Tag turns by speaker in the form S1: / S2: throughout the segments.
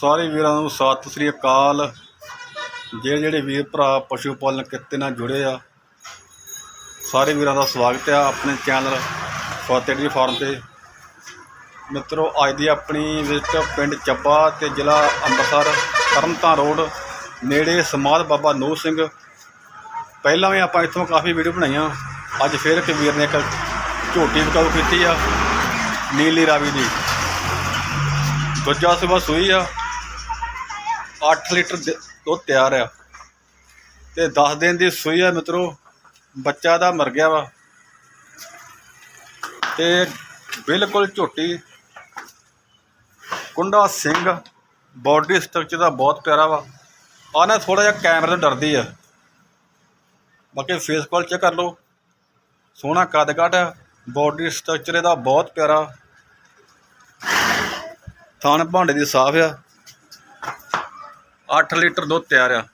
S1: ਸਾਰੇ ਵੀਰਾਂ ਨੂੰ ਸਤਿ ਸ੍ਰੀ ਅਕਾਲ। ਜਿਹੜੇ ਜਿਹੜੇ ਵੀਰ ਭਰਾ ਪਸ਼ੂ ਪਾਲਣ ਕਿੱਤੇ ਨਾਲ ਜੁੜੇ ਆ, ਸਾਰੇ ਵੀਰਾਂ ਦਾ ਸਵਾਗਤ ਆ ਆਪਣੇ ਚੈਨਲ ਫਤਿਹ ਫਾਰਮ ਤੇ। ਮਿੱਤਰੋ, ਅੱਜ ਦੀ ਆਪਣੀ ਵਿਜ਼ਿਟ ਪਿੰਡ ਚੱਬਾ ਤੇ ਜ਼ਿਲ੍ਹਾ ਅੰਮ੍ਰਿਤਸਰ ਤਰਨਤਾਰਨ ਰੋਡ ਨੇੜੇ ਸਮਾਧ ਬਾਬਾ ਨੂਰ ਸਿੰਘ। ਪਹਿਲਾਂ ਵੀ ਆਪਾਂ ਇੱਥੋਂ ਕਾਫੀ ਵੀਡੀਓ ਬਣਾਈਆਂ। ਅੱਜ ਫਿਰ ਇੱਕ ਵੀਰ ਨੇ ਇੱਕ ਝੋਟੀ ਵਿਕਾਊ ਕੀਤੀ ਆ, ਨੀਲੀ ਰਾਵੀ ਦੀ। ਦੂਜਾ ਸਵੇਰ ਸੂਈ ਆ। 8 ਲੀਟਰ ਦ- ਦੁੱਧ ਤਿਆਰ ਆ। ਤੇ 10 ਦਿਨ ਦੀ ਸੂਈ ਆ ਮਿੱਤਰੋ, ਬੱਚਾ ਦਾ ਮਰ ਗਿਆ ਵਾ। ਤੇ ਬਿਲਕੁਲ ਝੋਟੀ। ਕੁੰਡਾ ਸਿੰਘ ਬਾਡੀ ਸਟਰਕਚਰ ਦਾ ਬਹੁਤ ਪਿਆਰਾ ਵਾ। ਆ ਨਾ ਥੋੜਾ ਜਿਹਾ ਕੈਮਰੇ ਤੋਂ ਡਰਦੀ ਆ। ਬਾਕੀ ਫੇਸ ਕਾਲ ਚੈੱਕ ਕਰ ਲਓ। ਸੋਹਣਾ ਕੱਦ ਕੱਟ ਆ। ਬਾਡੀ ਸਟਰਕਚਰ ਇਹਦਾ ਬਹੁਤ ਪਿਆਰਾ। ਥਣ ਭਾਂਡੇ ਦੀ ਸਾਫ਼ ਆ। 8 ਲੀਟਰ ਦੁੱਧ ਤਿਆਰ ਆ।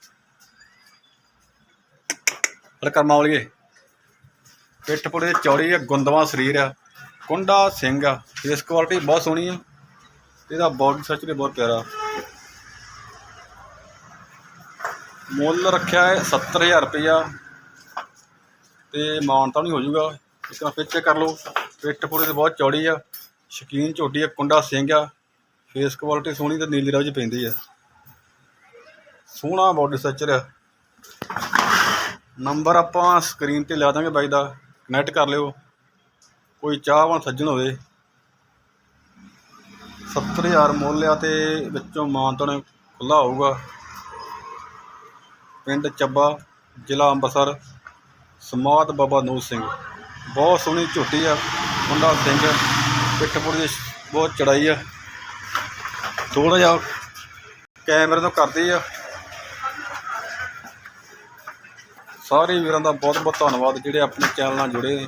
S1: ਹਲ ਵਾਲੀਏ। ਪਿੱਠ ਪੁੜੇ ਚੌੜੀ ਆ, ਗੁੰਦਵਾ ਸਰੀਰ ਆ। ਕੁੰਡਾ ਸਿੰਘ ਆ। ਫੇਸ ਕੁਆਲਿਟੀ ਬਹੁਤ ਸੋਹਣੀ ਆ। ਇਹਦਾ ਬਾਡੀ ਸੱਚ ਵੀ ਬਹੁਤ ਪਿਆਰਾ। ਮੁੱਲ ਰੱਖਿਆ ਹੈ 70000 ਰੁਪਇਆ ਤੇ ਮਾਨਤਾ ਨਹੀਂ ਹੋ ਜਾਊਗਾ ਇਸ ਤਰ੍ਹਾਂ ਫਿਰ ਕਰ ਲਓ। ਪਿੱਠ ਪੁੜੇ ਤੇ ਬਹੁਤ ਚੌੜੀ ਆ। ਸ਼ਕੀਨ ਝੋਟੀ ਆ, ਕੁੰਡਾ ਸਿੰਘ ਆ। ਫੇਸ ਕੁਆਲਿਟੀ ਸੋਹਣੀ ਤੇ ਨੀਲੀ ਰਾਵ ਚ ਪੈਂਦੀ ਆ। ਸੋਹਣਾ ਬਾਡੀ ਸਟਰਕਚਰ ਆ। ਨੰਬਰ ਆਪਾਂ ਸਕਰੀਨ ਤੇ ਲਾ ਦਾਂਗੇ ਬਾਈ ਦਾ। ਕਨੈਕਟ ਕਰ ਲਿਓ। ਕੋਈ ਚਾਹਵਾਨ ਸੱਜਣ ਹੋਵੇ। 70000 ਮੁੱਲ ਆ ਤੇ ਵਿੱਚੋਂ ਮਾਨਤਨ ਖੁੱਲਾ ਹੋਊਗਾ। ਪਿੰਡ ਚੱਬਾ, ਜ਼ਿਲ੍ਹਾ ਅੰਮ੍ਰਿਤਸਰ ਸਮਾਦ ਬਾਬਾ ਨੂਰ ਸਿੰਘ। ਬਹੁਤ ਸੋਹਣੀ ਝੋਟੀ ਆ। ਮੁੰਡਾ ਸਿੰਘ, ਪਿੱਠਪੁਰ ਦੀ ਬਹੁਤ ਚੜਾਈ ਆ। ਥੋੜਾ ਜਿਹਾ ਕੈਮਰੇ ਤੋਂ ਕਰਦੀ ਆ। ਸਾਰੇ ਵੀਰਾਂ ਦਾ ਬਹੁਤ ਬਹੁਤ ਧੰਨਵਾਦ ਜਿਹੜੇ ਆਪਣੇ ਚੈਨਲ ਨਾਲ ਜੁੜੇ ਨੇ।